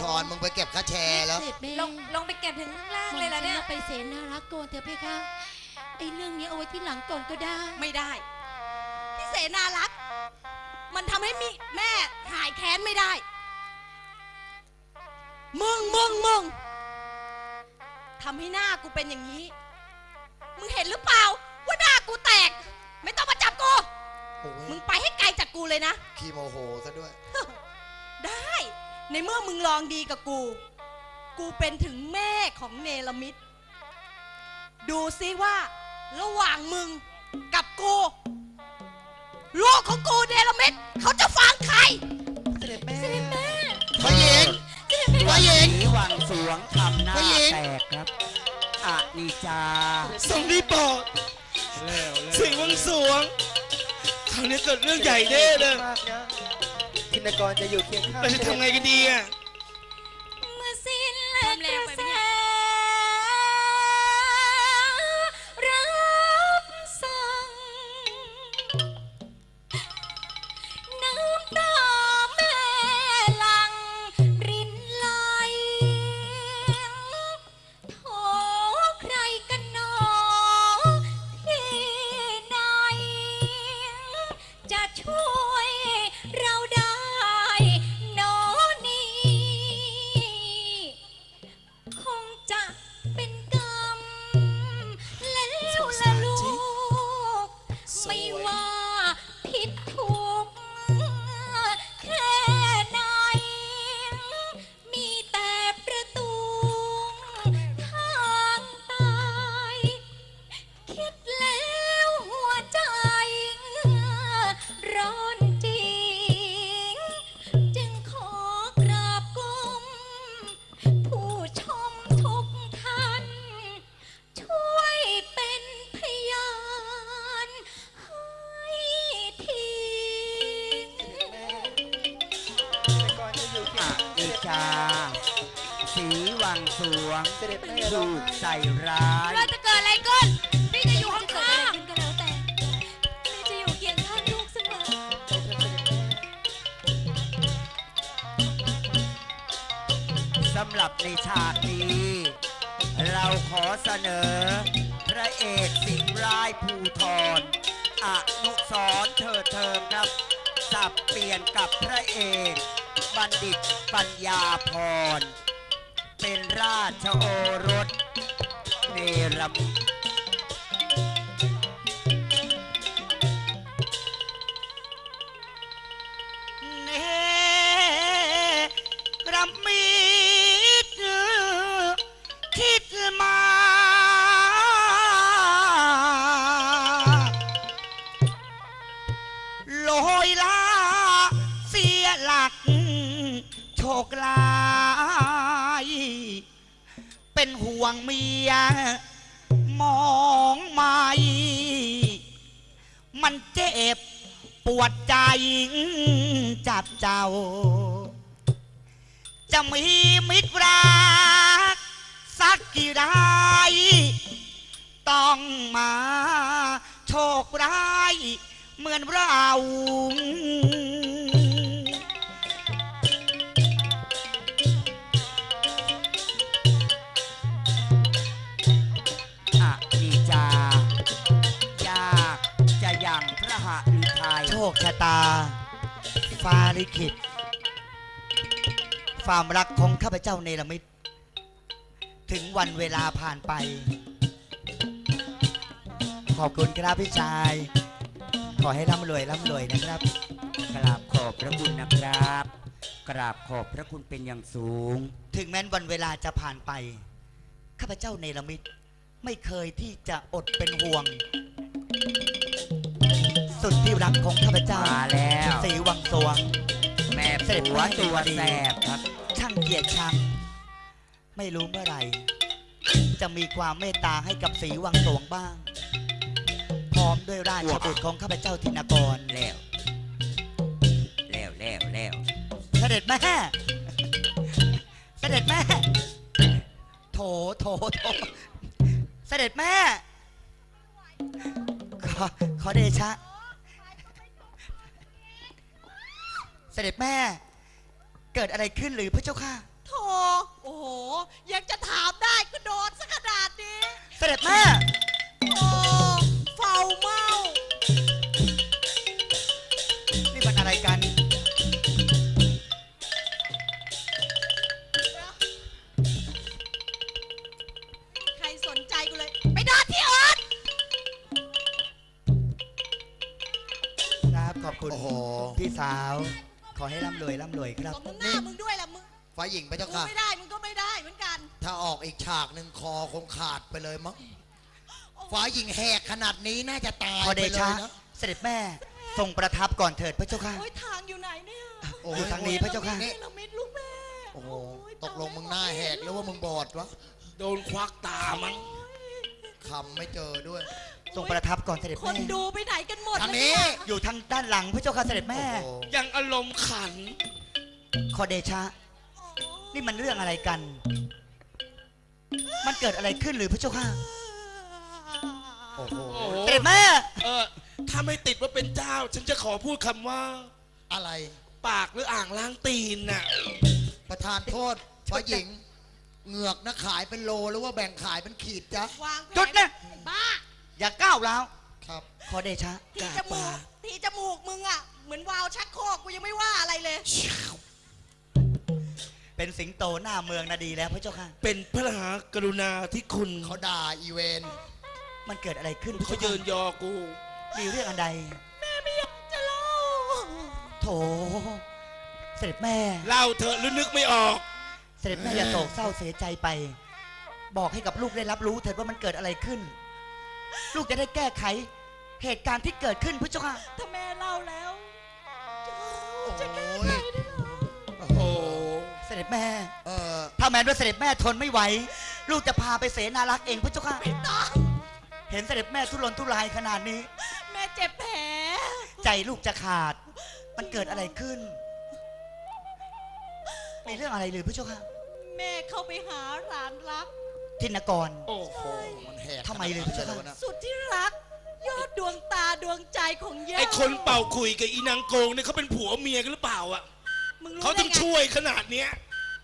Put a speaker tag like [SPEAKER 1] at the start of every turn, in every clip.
[SPEAKER 1] ชอนมึงไปเก็บค่าแชร์แล้ว
[SPEAKER 2] เสร็จ
[SPEAKER 3] ลงลงไปเก็บถึงข้างล่างเลยล่ะเนี่ย
[SPEAKER 2] ราไปเสนารักษ์ก่อนเถอะเพคะไอ้เรื่องนี้เอาไว้ที่หลังก่อนก็ได้
[SPEAKER 3] ไม่ได้พี่เสนารักษ์มันทำให้มีแม่หายแค้นไม่ได้ มึงมึงมึงทำให้หน้ากูเป็นอย่างนี้ มึงเห็นหรือเปล่า ว่าหน้ากูแตก ไม่ต้องมาจับกู
[SPEAKER 1] โอ้
[SPEAKER 3] มึงไปให้ไกลจากกูเลยนะ
[SPEAKER 1] ขี้โมโหซะด้วย
[SPEAKER 3] ได้ ในเมื่อมึงลองดีกับกู กูเป็นถึงแม่ของเนลมิตดูซิว่า ระหว่างมึงกับกู ลูกของกูเนลมิตเขาจะฟังใคร
[SPEAKER 1] เสด็จแม่พระหญิงพระหญิง
[SPEAKER 4] สีวังสวงทำหน้า
[SPEAKER 1] ผู้หญิง
[SPEAKER 4] แตกครับอานิจา
[SPEAKER 5] ทรงได้โปรดสิงห์วังสวงคราวนี้เกิดเรื่องใหญ่แน่เลย
[SPEAKER 6] มา กนะธินกรจะอยู่เคียงข้าง
[SPEAKER 5] เราจะทำไงกันดีอะ
[SPEAKER 3] เมื่อสิ้นกระแส ข้า
[SPEAKER 4] งนิจาสีวังสวง
[SPEAKER 6] เสด็จแม่
[SPEAKER 4] ถูกใส่ร้าย
[SPEAKER 3] เราจะเกิดอะไรขึ้น พี่จะอยู่
[SPEAKER 2] จะเกิด
[SPEAKER 3] ข้า
[SPEAKER 2] อะไร
[SPEAKER 3] ง
[SPEAKER 2] ขึ้นก็แล้วแต่
[SPEAKER 3] ๆพี่จะอยู่เคียงข้างลูกเสมอ
[SPEAKER 4] สำหรับในฉากนี้ เราขอเสนอ พระเอกสิงห์ร้ายภูทรอนุสรณ์เถิดเทิงครับสับเปลี่ยนกับพระเอก บัณฑิตปัญญาพร เป็นราชโอรสเนรมิต
[SPEAKER 5] เป็นห่วงเมีย มองไม่ มันเจ็บปวดใจจับเจ้า จะมีมิตรรัก สักกี่รายต้องมาโชคร้าย เหมือนเรา คชะตา ฟ้าลิขิตความรักของข้าพเจ้าเนรมิตถึงวันเวลาผ่านไป ขอบคุณครับพี่ชาย ขอให้ร่ำรวยร่ำรวยนะครับ
[SPEAKER 4] กราบขอบพระคุณนะครับ กราบขอบพระคุณเป็นอย่างสูง
[SPEAKER 5] ถึงแม้นวันเวลาจะผ่านไป ข้าพเจ้าเนรมิตไม่เคยที่จะอดเป็นห่วง สุดที่รักของข้าพเจ้า
[SPEAKER 4] มาแล้ว
[SPEAKER 5] สีวังสวง
[SPEAKER 4] แม่
[SPEAKER 5] เสด็จ
[SPEAKER 4] ผัว
[SPEAKER 5] แม่
[SPEAKER 4] ตัว
[SPEAKER 5] ดี
[SPEAKER 4] แสบครับ
[SPEAKER 5] ช่างเกียรติชัง ไม่รู้เมื่อไหร่ จะมีความเมตตาให้กับสีวังสวงบ้าง พร้อมด้วยราชบุตรของข้าพเจ้าธินกร
[SPEAKER 4] แล้ว แล้วแล้วแล้ว
[SPEAKER 5] เสด็จแม่เสด็จแม่ โถโถโถเสด็จแม่ขอขอเดชะ เสด็จแม่ เกิดอะไรขึ้นหรือพระเจ้าค่ะ
[SPEAKER 1] โธ่โอ้โห ยังจะถามได้ก็โดนสักขนาดนี้
[SPEAKER 5] เสด็จแม่
[SPEAKER 1] โอ้เฝ้าเมา
[SPEAKER 5] นี่มันอะไรกัน
[SPEAKER 1] ใครสนใจกูเลย ไปนอนที่อื่น
[SPEAKER 5] ครับขอบคุณ
[SPEAKER 7] โอ้โห
[SPEAKER 5] พี่สาว ขอให้ร่ำรวยร่ำรวยครับ
[SPEAKER 1] สมน้ำหน้ามึงด้วยล่ะมึง
[SPEAKER 7] ฝ่ายหญิงไปเจ้า
[SPEAKER 1] กู
[SPEAKER 7] ค่ะ
[SPEAKER 1] ไม่ได้มึงก็ไม่ได้เหมือนกัน
[SPEAKER 7] ถ้าออกอีกฉากหนึ่งคอคงขาดไปเลยมั้งฝ่ายหญิงแหกขนาดนี้น่าจะตาย
[SPEAKER 5] ขอ
[SPEAKER 7] ไป
[SPEAKER 5] เด
[SPEAKER 7] เล
[SPEAKER 5] ชะ
[SPEAKER 7] ยนะ
[SPEAKER 5] เสด็จแม่ทรงประทับก่อนเถิดพระเจ้าค่ะ
[SPEAKER 1] โอ้ยทางอยู่ไหนเนี่ย
[SPEAKER 7] โอ้
[SPEAKER 5] อยู่ทางนี้พระเจ้าค่ะ
[SPEAKER 7] นี่
[SPEAKER 1] เราไม่ลูกแม่
[SPEAKER 7] โอ้โหตกลงมึงหน้าแหกหรือว่ามึงบอดวะ
[SPEAKER 8] โดนควักตามั้ง
[SPEAKER 7] คำไม่เจอด้วย
[SPEAKER 5] ทรงประทับก่อนเสด็จ
[SPEAKER 1] ค
[SPEAKER 5] แม่
[SPEAKER 1] นดูไปไหนกันหมด
[SPEAKER 7] ทาง
[SPEAKER 1] แล้ว
[SPEAKER 7] นี้
[SPEAKER 1] เย
[SPEAKER 5] อยู่ทางด้านหลังพระเจ้าค่ะเสด็จแม่
[SPEAKER 7] โอ้โห
[SPEAKER 8] ยังอารมณ์ขัน
[SPEAKER 5] ขอเดชะ นี่มันเรื่องอะไรกัน มันเกิดอะไรขึ้นหรือพระเจ้าค่ะ
[SPEAKER 7] โอ้โห
[SPEAKER 8] โอ้โห
[SPEAKER 5] เสด็จแม่
[SPEAKER 8] เออถ้าไม่ติดว่าเป็นเจ้า ฉันจะขอพูดคำว่า
[SPEAKER 7] อะไร
[SPEAKER 8] ปากหรืออ่างล้างตีนน่ะ
[SPEAKER 7] ประธานโทษฝ่ายหญิงเหงือกนะขายเป็นโลหรือว่าแบ่งขายเป็นขีดจ๊ะ
[SPEAKER 1] วางแผ
[SPEAKER 5] จุดนะ
[SPEAKER 1] บ้า
[SPEAKER 5] อย่าก้าวร้าว
[SPEAKER 7] ครับ
[SPEAKER 5] ขอเดชะ
[SPEAKER 1] ทีจมูกทีจมูกมึงอะ เหมือนวาวชักโครกกูยังไม่ว่าอะไรเลย
[SPEAKER 5] เป็นสิงโตหน้าเมืองนาดีแล้วพระเจ้าค่ะ
[SPEAKER 8] เป็นพระมหากรุณาที่คุณ
[SPEAKER 7] เขาด่าอีเวน
[SPEAKER 5] มันเกิดอะไรขึ้นพระ
[SPEAKER 8] เขา
[SPEAKER 5] เจ้า
[SPEAKER 8] เยิน
[SPEAKER 5] ค่ะ
[SPEAKER 8] ยอกู
[SPEAKER 5] มีเรื่องอันใด
[SPEAKER 1] จะเล่า
[SPEAKER 5] โถ เสด็จแม่
[SPEAKER 8] เล่าเถอะหรือนึกไม่ออก
[SPEAKER 5] เสด็จแม่อย่าโศกเศร้าเสียใจไป บอกให้กับลูกได้รับรู้เถิดว่ามันเกิดอะไรขึ้น ลูกจะได้แก้ไข เหตุการณ์ที่เกิดขึ้นพระเจ้าค่ะ
[SPEAKER 1] ถ้าแม่เล่าแล้วจะแก้
[SPEAKER 7] โอ้
[SPEAKER 1] ไข
[SPEAKER 7] ย
[SPEAKER 1] ได้เหรอ
[SPEAKER 8] โอ้โห
[SPEAKER 5] เสด็จแม่
[SPEAKER 7] เออ
[SPEAKER 5] ถ้าแม้ว่าเสด็จแม่ทนไม่ไหว ลูกจะพาไปเสนารักษ์เองพระเจ้าค่ะ
[SPEAKER 1] ไม่ต้อง
[SPEAKER 5] เห็นเสด็จแม่ทุรนทุรายขนาดนี้
[SPEAKER 1] แม่เจ็บแผล
[SPEAKER 5] ใจลูกจะขาด มันเกิดอะไรขึ้น มีเรื่องอะไรหรือพระเจ้าค่ะ
[SPEAKER 1] แม่เข้าไปหาหลานรัก
[SPEAKER 5] ทินกร
[SPEAKER 8] โอ้โห
[SPEAKER 7] มันแหก
[SPEAKER 5] ทำไมเลย
[SPEAKER 7] ขนาดนั้นวะนะ
[SPEAKER 1] สุดที่รัก ยอดดวงตาดวงใจของย่า
[SPEAKER 8] ไอคนเป่าคุยกับอีนางโกงเนี่ยเขาเป็นผัวเมียกันหรือเปล่าอะ
[SPEAKER 1] มึงรู้
[SPEAKER 8] เขา
[SPEAKER 1] ได้
[SPEAKER 8] ต้อง
[SPEAKER 1] ไง
[SPEAKER 8] ช่วยขนาดเนี้ย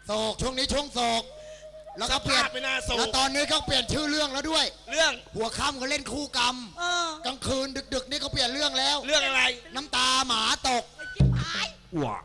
[SPEAKER 7] โศกช่วงนี้ช่วงโศก แล้ว
[SPEAKER 8] ส
[SPEAKER 7] ก็เปลี่ย
[SPEAKER 8] ภานพไม่น่าโศ
[SPEAKER 7] แล้ว
[SPEAKER 8] ก
[SPEAKER 7] ตอนนี้เขาเปลี่ยนชื่อเรื่องแล้วด้วย
[SPEAKER 8] เรื่อง
[SPEAKER 7] หัวค่ำเขาเล่นคู่กรรม
[SPEAKER 1] เออก
[SPEAKER 7] ลางคืนดึกๆนี่เขาเปลี่ยนเรื่องแล้ว
[SPEAKER 8] เรื่องอะไร
[SPEAKER 7] น้ำตาหมาตก
[SPEAKER 1] ไอ้จิ๊บหาย
[SPEAKER 8] ว้า